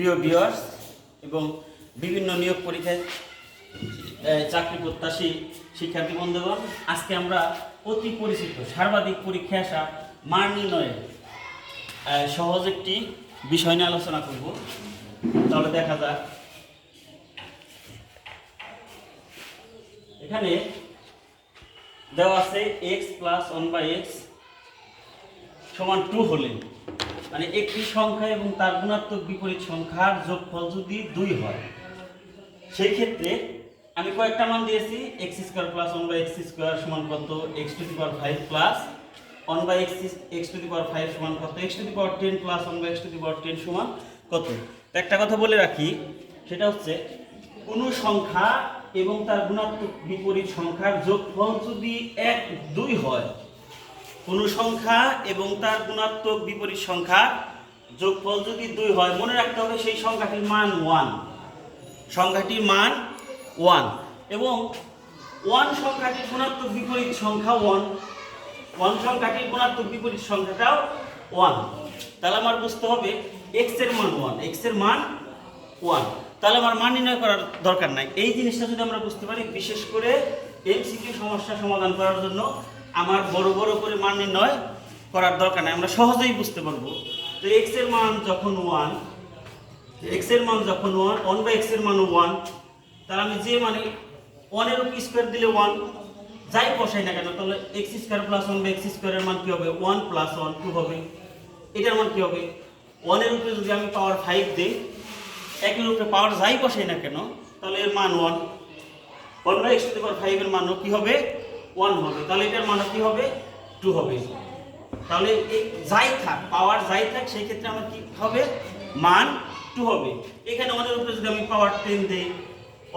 প্রিয় ভিউয়ার্স এবং বিভিন্ন নিয়োগ পরীক্ষায় চাকরি প্রত্যাশী শিক্ষার্থী বন্ধুগণ, আজকে আমরা অতি পরিচিত সর্বাধিক পরীক্ষায় আসা মান নির্ণয়ের সহজ একটি বিষয় নিয়ে আলোচনা করব। তাহলে দেখা যাক। এখানে দেওয়া আছে x plus one by x সমান টু হলে। মানে একটি সংখ্যা এবং তার গুণাত্মক বিপরীত সংখ্যার যোগফল যদি দুই হয়, সেই ক্ষেত্রে আমি কয়েকটা মান দিয়েছি x square plus one by x square সমান কত? X to the power five plus one by x x to the power five সমান কত? X to the power ten plus one by x to the power ten সমান কত? তো একটা কথা বলে রাখি, সেটা হচ্ছে কোনো সংখ্যা এবং তার গুণাত্মক বিপরীত সংখ্যার যোগফল যদি এক, দুই হয় কোনো সংখ্যা এবং তার গুণাত্মক বিপরীত সংখ্যা যোগফল যদি দুই হয়, মনে রাখতে হবে সেই সংখ্যাটির মান ওয়ান সংখ্যাটির মান ওয়ান এবং ওয়ান সংখ্যাটির গুণাত্মক বিপরীত সংখ্যা ওয়ান ওয়ান সংখ্যাটির গুণাত্মক বিপরীত সংখ্যাটাও ওয়ান তাহলে আমার বুঝতে হবে এক্সের মান ওয়ান এক্সের মান ওয়ান তাহলে আমার মান নির্ণয় করার দরকার নাই। এই জিনিসটা যদি আমরা বুঝতে পারি, বিশেষ করে এমসিকিউ সমস্যা সমাধান করার জন্য আমার বড় বড় করে মান নির্ণয় করার দরকার নাই। আমরা সহজেই বুঝতে পারব। তো এক্সের মান যখন ওয়ান এক্সের মান যখন ওয়ান ওয়ান বাই এক্সের মান ওয়ান তাহলে আমি যে মানে ওয়ানের উপর স্কোয়ার দিলে ওয়ান যাই বসাই না কেন, তাহলে x square plus one by x স্কোয়ারের মান কি হবে? ওয়ান প্লাস ওয়ান টু হবে। এটার মান কি হবে? ওয়ানের উপরে যদি আমি পাওয়ার ফাইভ দিই, একের উপরে পাওয়ার যাই বসাই না কেন, তাহলে এর মান one one by x to power ফাইভের মানও কি হবে? ওয়ান হবে। তাহলে এটার মানও কি হবে? টু হবে। তাহলে এই যাই থাক পাওয়ার যাই থাক, সেই ক্ষেত্রে আমার কি হবে? মান টু হবে। এখানে অনের উপরে যদি আমি পাওয়ার টেন দিই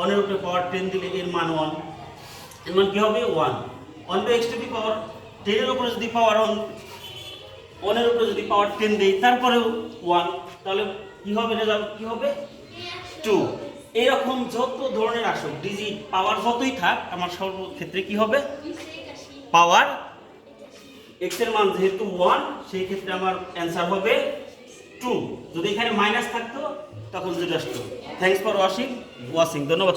অনের উপরে পাওয়ার টেন দিলে এর মান ওয়ানের মান কি হবে? One one by x to the power টেনের উপরে যদি পাওয়ার অন ওয়ানের উপরে যদি পাওয়ার টেন দিই, তারপরেও ওয়ান তাহলে কি হবে? রেজাল্ট কি হবে? টু এরকম যত ধরনের আসুক ডিজিট পাওয়ার যতই থাক, আমার সর্বক্ষেত্রে কি হবে? পাওয়ার এক্সের মান যেহেতু ওয়ান সেই ক্ষেত্রে আমার অ্যান্সার হবে টু যদি এখানে মাইনাস থাকতো, তখন যেটা আসতো। থ্যাংকস ফর ওয়াশিং ওয়াশিং ধন্যবাদ।